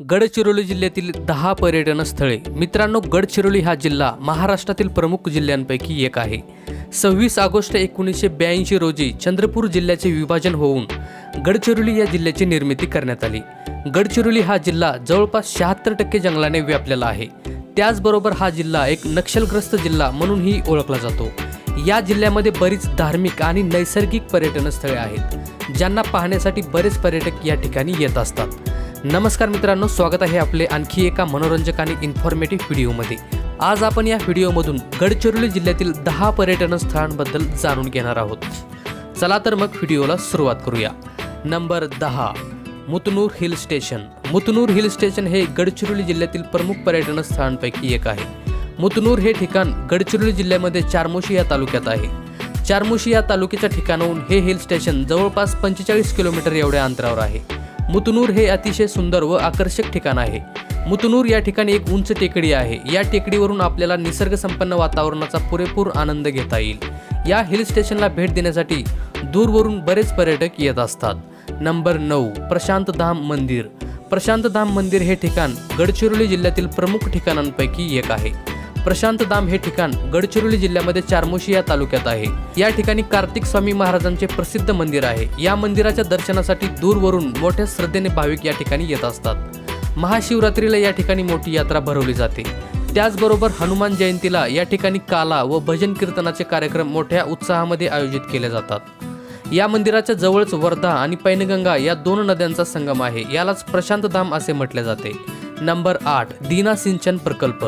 गडचिरोली जिल्ह्यातील दहा पर्यटन स्थळे. मित्रांनो गडचिरोली हा जिल्हा महाराष्ट्रातील प्रमुख जिल्ह्यांपैकी एक आहे. सव्वीस ऑगस्ट एकोणीसशे ब्याऐंशी रोजी चंद्रपूर जिल्ह्याचे विभाजन होऊन गडचिरोली या जिल्ह्याची निर्मिती करण्यात आली. गडचिरोली हा जिल्हा जवळपास शहात्तर टक्के जंगलाने व्यापलेला आहे. त्याचबरोबर हा जिल्हा एक नक्षलग्रस्त जिल्हा म्हणूनही ओळखला जातो. या जिल्ह्यामध्ये बरीच धार्मिक आणि नैसर्गिक पर्यटन स्थळे आहेत ज्यांना पाहण्यासाठी बरेच पर्यटक या ठिकाणी येत असतात. नमस्कार मित्रांनो स्वागत आहे आपले आणखी एका मनोरंजक आणि इन्फॉर्मेटिव्ह व्हिडिओमध्ये. आज आपण या व्हिडिओमधून गडचिरोली जिल्ह्यातील दहा पर्यटन स्थळांबद्दल जाणून घेणार आहोत. चला तर मग व्हिडिओला सुरुवात करूया. नंबर दहा Mutnur hill station. Mutnur hill station हे गडचिरोली जिल्ह्यातील प्रमुख पर्यटन स्थळांपैकी एक आहे. मुतनूर हे ठिकाण गडचिरोली जिल्ह्यामध्ये चारमोशी या तालुक्यात आहे. चारमोशी या तालुक्याच्या ठिकाणाहून हे हिल स्टेशन जवळपास पंचेचाळीस किलोमीटर एवढ्या अंतरावर आहे. मुतनूर हे अतिशय सुंदर व आकर्षक ठिकाण आहे. मुतनूर या ठिकाणी एक उंच टेकडी आहे. या टेकडीवरून आपल्याला निसर्गसंपन्न वातावरणाचा पुरेपूर आनंद घेता येईल. या हिल स्टेशनला भेट देण्यासाठी दूरवरून बरेच पर्यटक येत असतात. नंबर नऊ प्रशांत धाम मंदिर. प्रशांत धाम मंदिर हे ठिकाण गडचिरोली जिल्ह्यातील प्रमुख ठिकाणांपैकी एक आहे. प्रशांत धाम हे ठिकाण गडचिरोली जिल्ह्यामध्ये चारमोशी या तालुक्यात आहे. या ठिकाणी कार्तिक स्वामी महाराजांचे प्रसिद्ध मंदिर आहे. या मंदिराच्या दर्शनासाठी दूरवरून मोठ्या श्रद्धेने भाविक या ठिकाणी येत असतात. महाशिवरात्रीला या ठिकाणी मोठी यात्रा भरवली जाते. त्याचबरोबर हनुमान जयंतीला या ठिकाणी काला व भजन कीर्तनाचे कार्यक्रम मोठ्या उत्साहामध्ये आयोजित केले जातात. या मंदिराच्या जवळच वर्धा आणि पैनगंगा या दोन नद्यांचा संगम आहे. यालाच प्रशांत धाम असे म्हटले जाते. नंबर आठ दीना सिंचन प्रकल्प.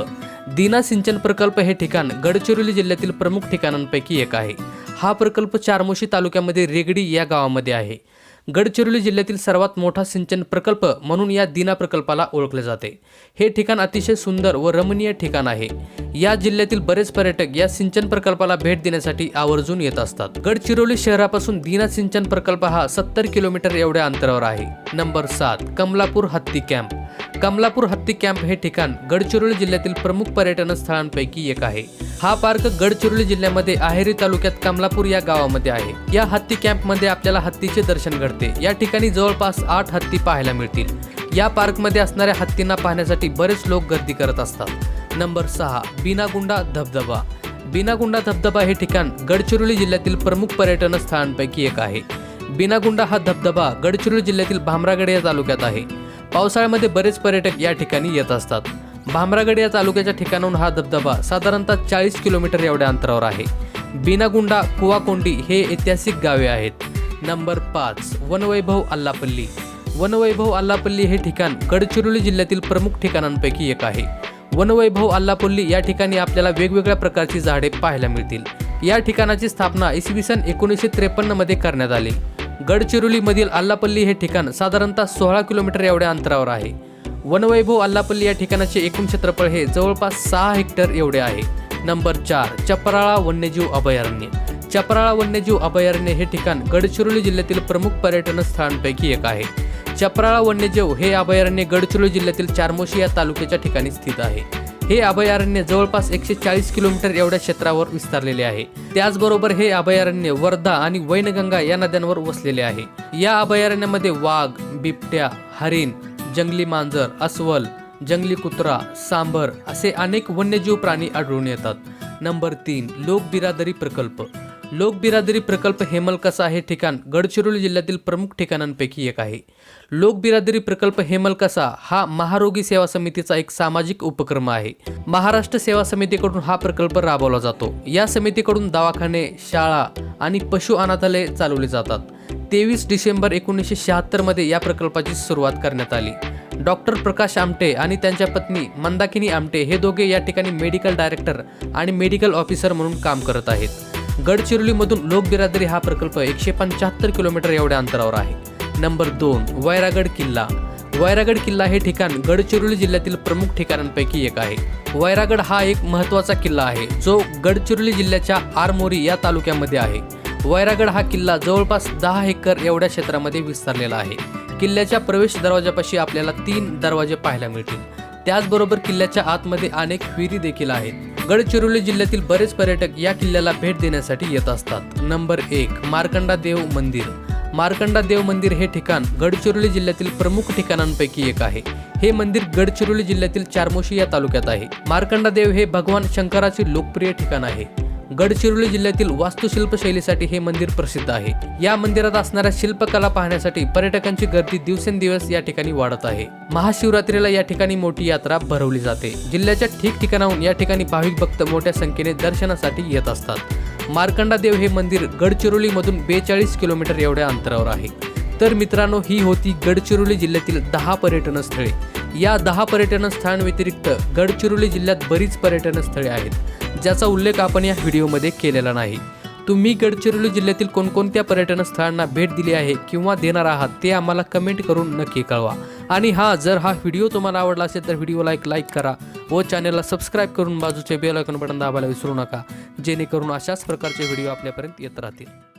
दीना सिंचन प्रकल्प हे ठिकाण गडचिरोली जिल्ह्यातील प्रमुख ठिकाणांपैकी एक आहे. हा प्रकल्प चारमोशी तालुक्यामध्ये रेगडी या गावामध्ये आहे. गडचिरोली जिल्ह्यातील सर्वात मोठा सिंचन प्रकल्प म्हणून या दीना प्रकल्पाला ओळखले जाते. हे ठिकाण अतिशय सुंदर व रमणीय ठिकाण आहे. या जिल्ह्यातील बरेच पर्यटक या सिंचन प्रकल्पाला भेट देण्यासाठी आवर्जून येत असतात. गडचिरोली शहरापासून दीना सिंचन प्रकल्प हा सत्तर किलोमीटर एवढ्या अंतरावर आहे. नंबर सात कमलापूर हत्ती कॅम्प. कमलापूर हत्ती कॅम्प हे ठिकाण गडचिरोली जिल्ह्यातील प्रमुख पर्यटन स्थळांपैकी एक आहे. हा पार्क गडचिरोली जिल्ह्यामध्ये आहेरी तालुक्यात कमलापूर या गावामध्ये आहे. या हत्ती कॅम्पमध्ये आपल्याला हत्तीचे दर्शन घडते. या ठिकाणी जवळपास आठ हत्ती पाहायला मिळतील. या पार्कमध्ये असणाऱ्या हत्तींना पाहण्यासाठी बरेच लोक गर्दी करत असतात. नंबर सहा बिनागुंडा धबधबा. बिनागुंडा धबधबा हे ठिकाण गडचिरोली जिल्ह्यातील प्रमुख पर्यटन स्थळांपैकी एक आहे. बिनागुंडा हा धबधबा गडचिरोली जिल्ह्यातील भामरागड या तालुक्यात आहे. पावसाळ्यामध्ये बरेच पर्यटक या ठिकाणी येत असतात. भामरागड या तालुक्याच्या ठिकाणाहून हा धबधबा साधारणतः चाळीस किलोमीटर एवढ्या अंतरावर आहे. बिनागुंडा कुवाकोंडी हे ऐतिहासिक गावे आहेत. नंबर पाच वनवैभव अल्लापल्ली. वनवैभव अल्लापल्ली हे ठिकाण गडचिरोली जिल्ह्यातील प्रमुख ठिकाणांपैकी एक आहे. वनवैभव अल्लापल्ली या ठिकाणी आपल्याला वेगवेगळ्या प्रकारची झाडे पाहायला मिळतील. या ठिकाणाची स्थापना इसवी सन एकोणीसशे त्रेपन्नमध्ये करण्यात आली. गडचिरोलीमधील अल्लापल्ली हे ठिकाण साधारणतः सोळा किलोमीटर एवढ्या अंतरावर आहे. वनवैभव अल्लापल्ली या ठिकाणाचे एकूण क्षेत्रफळ हे जवळपास सहा हेक्टर एवढे आहे. नंबर चार चपराळा वन्यजीव अभयारण्य. चपराळा वन्यजीव अभयारण्य हे ठिकाण गडचिरोली जिल्ह्यातील प्रमुख पर्यटन स्थळांपैकी एक आहे. चपराळा वन्यजीव हे अभयारण्य गडचिरोली जिल्ह्यातील चारमोशी या तालुक्याच्या ठिकाणी स्थित आहे. हे अभयारण्य जवळपास एकशे चाळीस किलोमीटर एवढ्या क्षेत्रावर विस्तारलेले आहे. त्याचबरोबर हे अभयारण्य वर्धा आणि वैनगंगा या नद्यांवर वसलेले आहे. या अभयारण्यामध्ये वाघ बिबट्या हरिण जंगली मांजर अस्वल जंगली कुत्रा सांबर असे अनेक वन्यजीव प्राणी आढळून येतात. नंबर तीन लोक बिरादरी प्रकल्प. लोकबिरादरी प्रकल्प हेमलकसा हे ठिकाण गडचिरोली जिल्ह्यातील प्रमुख ठिकाणांपैकी एक आहे. लोकबिरादरी प्रकल्प हेमलकसा हा महारोगी सेवा समितीचा एक सामाजिक उपक्रम आहे. महाराष्ट्र सेवा समितीकडून हा प्रकल्प राबवला जातो. या समितीकडून दवाखाने शाळा आणि पशु अनाथालय चालवले जातात. तेवीस डिसेंबर एकोणीसशे शहात्तरमध्ये या प्रकल्पाची सुरुवात करण्यात आली. डॉक्टर प्रकाश आमटे आणि त्यांच्या पत्नी मंदाकिनी आमटे हे दोघे या ठिकाणी मेडिकल डायरेक्टर आणि मेडिकल ऑफिसर म्हणून काम करत आहेत. गडचिरोलीमधून लोकबिरादरी हा प्रकल्प एकशे पंच्याहत्तर किलोमीटर एवढ्या अंतरावर आहे. नंबर दोन वैरागड किल्ला. वैरागड किल्ला हे ठिकाण गडचिरोली जिल्ह्यातील प्रमुख ठिकाणांपैकी एक आहे. वैरागड हा एक महत्त्वाचा किल्ला आहे जो गडचिरोली जिल्ह्याच्या आरमोरी या तालुक्यामध्ये आहे. वैरागड हा किल्ला जवळपास दहा एकर एवढ्या क्षेत्रामध्ये विस्तारलेला आहे. किल्ल्याच्या प्रवेश दरवाजापाशी आपल्याला तीन दरवाजे पाहायला मिळतील. त्याचबरोबर किल्ल्याच्या आतमध्ये अनेक विहिरी देखील आहेत. गडचिरोली जिल्ह्यातील बरेच पर्यटक या किल्ल्याला भेट देण्यासाठी येत असतात. नंबर एक मार्कंडा देव मंदिर. मार्कंडा देव मंदिर हे ठिकाण गडचिरोली जिल्ह्यातील प्रमुख ठिकाणांपैकी एक आहे. हे मंदिर गडचिरोली जिल्ह्यातील चारमोशी या तालुक्यात आहे. मार्कंडा देव हे भगवान शंकराचे लोकप्रिय ठिकाण आहे. गडचिरोली जिल्ह्यातील वास्तुशिल्प शैलीसाठी हे मंदिर प्रसिद्ध आहे. या मंदिरात असणाऱ्या शिल्पकला पाहण्यासाठी पर्यटकांची गर्दी दिवसेंदिवस या ठिकाणी वाढत आहे. महाशिवरात्रीला या ठिकाणी मोठी यात्रा भरवली जाते. जिल्ह्याच्या ठिकठिकाणाहून या ठिकाणी भाविक भक्त मोठ्या संख्येने दर्शनासाठी येत असतात. मार्कंडा देव हे मंदिर गडचिरोलीमधून बेचाळीस किलोमीटर एवढ्या अंतरावर आहे. तर मित्रांनो ही होती गडचिरोली जिल्ह्यातील दहा पर्यटन स्थळे या दहा पर्यटन स्थळांव्यतिरिक्त गडचिरोली जिल्ह्यात बरीच पर्यटन स्थळे आहेत. ज्याचा उल्लेख आपण या व्हिडिओमध्ये केलेला नाही. तुम्ही गडचिरोली जिल्ह्यातील कोणकोणत्या पर्यटन स्थळांना भेट दिली आहे किंवा देणार आहात ते आम्हाला कमेंट करून नक्की कळवा. आणि हा जर हा व्हिडिओ तुम्हाला आवडला असेल तर व्हिडिओला एक लाईक करा व चॅनलला सबस्क्राईब करून बाजूचे बेल आयकॉन बटन दाबायला विसरू नका. जेणेकरून अशाच प्रकारचे व्हिडिओ आपल्यापर्यंत येत राहतील.